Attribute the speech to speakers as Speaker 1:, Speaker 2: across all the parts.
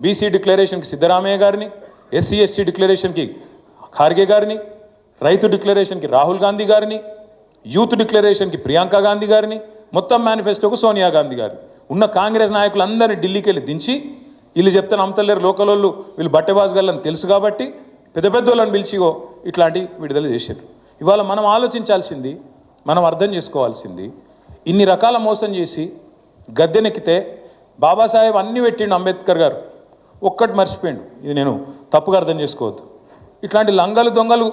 Speaker 1: BC డిక్లరేషన్కి Siddaramaiah గారిని SC ST డిక్లరేషన్కి Kharge గారిని రైతు డిక్లరేషన్కి రాహుల్ గాంధీ గారిని యూత్ డిక్లరేషన్కి ప్రియాంక గాంధీ గారిని మొత్తం మేనిఫెస్టోకు సోనియా గాంధీ గారిని ఉన్న కాంగ్రెస్ నాయకులందరినీ ఢిల్లీకి వెళ్ళి దించి వీళ్ళు చెప్తే నమ్మతలేరు లోకల్ వాళ్ళు వీళ్ళు బట్టెబాజ్ గల్లని తెలుసు కాబట్టి పెద్ద పెద్ద వాళ్ళని పిలిచిగో ఇట్లాంటి విడుదల చేశారు. ఇవాళ మనం ఆలోచించాల్సింది మనం అర్థం చేసుకోవాల్సింది ఇన్ని రకాల మోసం చేసి గద్దెనెక్కితే బాబాసాహెబ్ అన్ని పెట్టిండు అంబేద్కర్ గారు. ఒక్కటి మర్చిపోయిండు. ఇది నేను తప్పుగా అర్థం చేసుకోవద్దు. ఇట్లాంటి లంగలు దొంగలు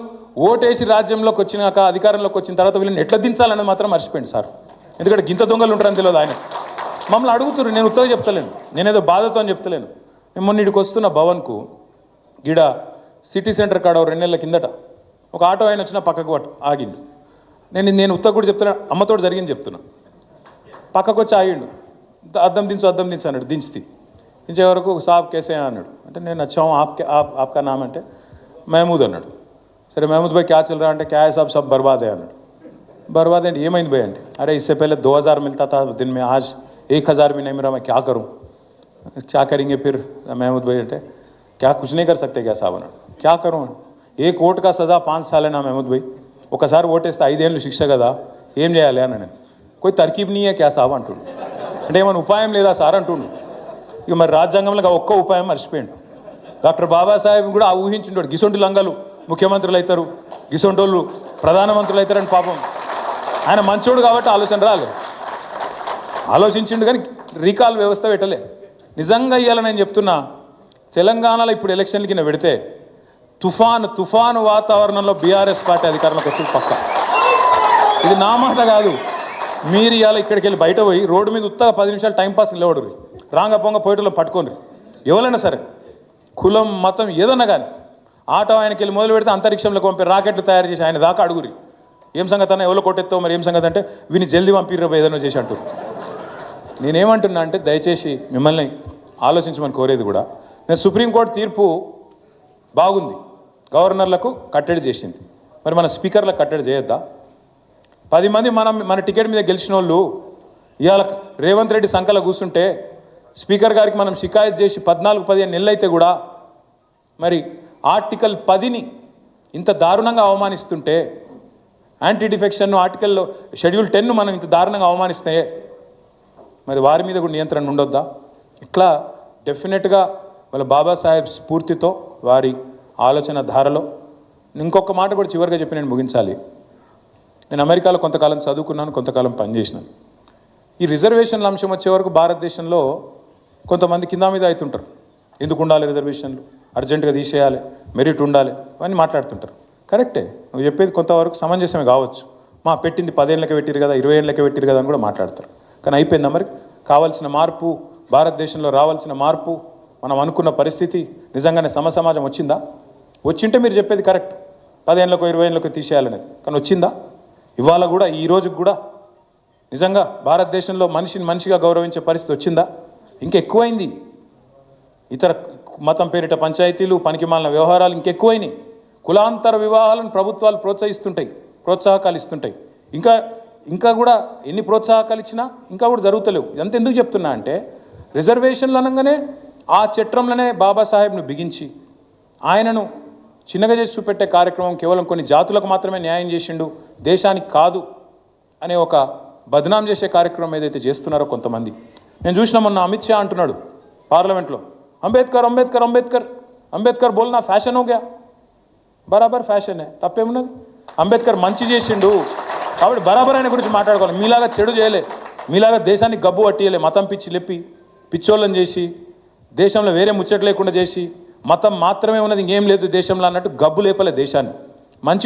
Speaker 1: ఓటేసి రాజ్యంలోకి వచ్చినాక అధికారంలోకి వచ్చిన తర్వాత వీళ్ళని ఎట్లా దించాలన్నది మాత్రం మర్చిపోయింది సార్. ఎందుకంటే గింత దొంగలు ఉంటారని తెలియదు ఆయన. మమ్మల్ని అడుగుతున్నారు నేను ఉత్తరం చెప్తలేను. నేనేదో బాధతో అని చెప్తలేను. నేను మొన్న ఇక్కడికి వస్తున్న భవన్కు గిడ సిటీ సెంటర్ కాడ రెండు నెలల కిందట ఒక ఆటో ఆయన వచ్చిన పక్కకు ఆగిండు. నేను నేను ఉత్తర కూడా చెప్తున్నా అమ్మతోటి జరిగింది చెప్తున్నా. పక్కకు వచ్చి ఆగిండు అద్దం దించు అద్దం దించు అన్నాడు దించితే. ఇంచేవరకు సాబ్ కేసే అన్నాడు అంటే నేను వచ్చాము ఆప్ ఆప్కా నామ్ అంటే మహమూద్ అన్నాడు సరే మహమూద్ భాయ్ క్యా చిల్లరా అంటే క్యా సాబ్ సబ్ బర్బాద్ అన్నాడు బర్బాద్ అంటే ఏమైంది భయ్ అంటే అరే ఇస్సే పహలే దో హజార్ మిల్తా తా దిన్ మే ఆజ్ ఏక్ హజార్ మీ నహీ మిలా మే క్యా కరూ క్యా కరింగే ఫిర్ మహమూద్ భాయ్ అంటే క్యా కుచ్ నీ కర్ సక్తే క్యా సాబ్ అన్నాడు క్యా కరూ ఏక్ ఓట్ కా సజా పాంచ్ సాలేనా మహమూద్ భాయ్ ఒకసారి ఓటేస్తే ఐదేళ్ళు శిక్ష కదా ఏం చేయాలి అని నేను కొయి తర్కీబ్ నీ క్యా సాబ్ అంటుండు అంటే ఏమైనా ఉపాయం లేదా సార్ అంటుండు ఇక మరి రాజ్యాంగంలో ఒక్క ఉపాయం మర్చిపోయిండు. డాక్టర్ బాబాసాహెబ్ కూడా ఆ ఊహించుంటాడు గిసొంటి లంగలు ముఖ్యమంత్రులు అవుతారు. గిసొంటోళ్ళు ప్రధానమంత్రులు అవుతారని పాపం. ఆయన మంచోడు కాబట్టి ఆలోచన రాలే ఆలోచించిండు కానీ రీకాల్ వ్యవస్థ పెట్టలే. నిజంగా ఇవ్వాలి నేను చెప్తున్నా తెలంగాణలో ఇప్పుడు ఎలక్షన్ల కింద పెడితే తుఫాను తుఫాను వాతావరణంలో బీఆర్ఎస్ పార్టీ అధికారంలోకి వచ్చి పక్క. ఇది నా మాట కాదు. మీరు ఇవాళ ఇక్కడికి వెళ్ళి బయట పోయి రోడ్డు మీద ఉత్తగా పది నిమిషాలు టైంపాస్ నిలబడరు. రాంగ పొంగ పోయేటోళ్ళని పట్టుకోండి. ఎవరైనా సరే కులం మతం ఏదన్నా కానీ ఆటో ఆయనకి వెళ్ళి మొదలు పెడితే అంతరిక్షంలోకి పంపి రాకెట్లు తయారు చేసి ఆయన దాకా అడుగురి. ఏం సంగతి అన్న ఎవరో కొట్టెత్తావు మరి? ఏం సంగతి అంటే వీని జల్దీ పంపిర్రు ఏదైనా చేసి అంటూ. నేనేమంటున్నా అంటే దయచేసి మిమ్మల్ని ఆలోచించమని కోరేది కూడా నేను సుప్రీంకోర్టు తీర్పు బాగుంది. గవర్నర్లకు కట్టడి చేసింది. మరి మన స్పీకర్లకు కట్టడి చేయొద్దా? పది మంది మనం మన టికెట్ మీద గెలిచిన వాళ్ళు ఇవాళ రేవంత్ రెడ్డి సంకల కూర్చుంటే స్పీకర్ గారికి మనం షికాయత్ చేసి పద్నాలుగు పదిహేను నెలలైతే కూడా మరి ఆర్టికల్ పదిని ఇంత దారుణంగా అవమానిస్తుంటే యాంటీ డిఫెక్షన్ ఆర్టికల్లో షెడ్యూల్ టెన్ మనం ఇంత దారుణంగా అవమానిస్తే మరి వారి మీద కూడా నియంత్రణ ఉండొద్దా? ఇట్లా డెఫినెట్గా వాళ్ళ బాబాసాహెబ్ స్ఫూర్తితో వారి ఆలోచన ధారలో ఇంకొక మాట కూడా చివరిగా చెప్పి నేను ముగించాలి. నేను అమెరికాలో కొంతకాలం చదువుకున్నాను కొంతకాలం పనిచేసినాను. ఈ రిజర్వేషన్ల అంశం వచ్చే వరకు భారతదేశంలో కొంతమంది కింద మీద అవుతుంటారు. ఎందుకు ఉండాలి రిజర్వేషన్లు? అర్జెంటుగా తీసేయాలి మెరిట్ ఉండాలి అవన్నీ మాట్లాడుతుంటారు. కరెక్టే. నువ్వు చెప్పేది కొంతవరకు సమంజసమే కావచ్చు. మా పెట్టింది పదేళ్ళకి పెట్టిరు కదా ఇరవై ఏళ్ళకి పెట్టిరు కదా అని కూడా మాట్లాడతారు. కానీ అయిపోయిందా మరి? కావాల్సిన మార్పు భారతదేశంలో రావాల్సిన మార్పు మనం అనుకున్న పరిస్థితి నిజంగానే సమ సమాజం వచ్చిందా? వచ్చింటే మీరు చెప్పేది కరెక్ట్. పదేళ్ళకో ఇరవై ఏళ్ళకో తీసేయాలనేది. కానీ వచ్చిందా? ఇవాళ కూడా ఈ రోజుకు కూడా నిజంగా భారతదేశంలో మనిషిని మనిషిగా గౌరవించే పరిస్థితి వచ్చిందా? ఇంకెక్కువైంది. ఇతర మతం పేరిట పంచాయతీలు పనికిమాలిన వ్యవహారాలు ఇంకెక్కువైనాయి. కులాంతర వివాహాలను ప్రభుత్వాలు ప్రోత్సహిస్తుంటాయి ప్రోత్సాహకాలు ఇస్తుంటాయి. ఇంకా ఇంకా కూడా ఎన్ని ప్రోత్సాహకాలు ఇచ్చినా ఇంకా కూడా జరుగుతలేవు. ఇదంతా ఎందుకు చెప్తున్నా అంటే రిజర్వేషన్లు అనగానే ఆ చట్రంలోనే బాబాసాహెబ్ను బిగించి ఆయనను చిన్నగా చేసి చూపెట్టే కార్యక్రమం కేవలం కొన్ని జాతులకు మాత్రమే న్యాయం చేసిండు దేశానికి కాదు అనే ఒక బదనాం చేసే కార్యక్రమం ఏదైతే చేస్తున్నారో కొంతమంది. నేను చూసిన మొన్న అమిత్ షా అంటున్నాడు పార్లమెంట్లో అంబేద్కర్ అంబేద్కర్ అంబేద్కర్ అంబేద్కర్ బోల్నా ఫ్యాషన్ హోగా బరాబర్ ఫ్యాషనే తప్పేమున్నది? అంబేద్కర్ మంచి చేసిండు. కాబట్టి బరాబర్ ఆయన గురించి మాట్లాడుకోవాలి. మీలాగా చెడు చేయలే. మీలాగా దేశానికి గబ్బు పట్టియలే. మతం పిచ్చి లెప్పి పిచ్చోళ్ళని చేసి దేశంలో వేరే ముచ్చట లేకుండా చేసి మతం మాత్రమే ఉన్నది ఇంకేం లేదు దేశంలో అన్నట్టు గబ్బు లేపలే దేశాన్ని. మంచి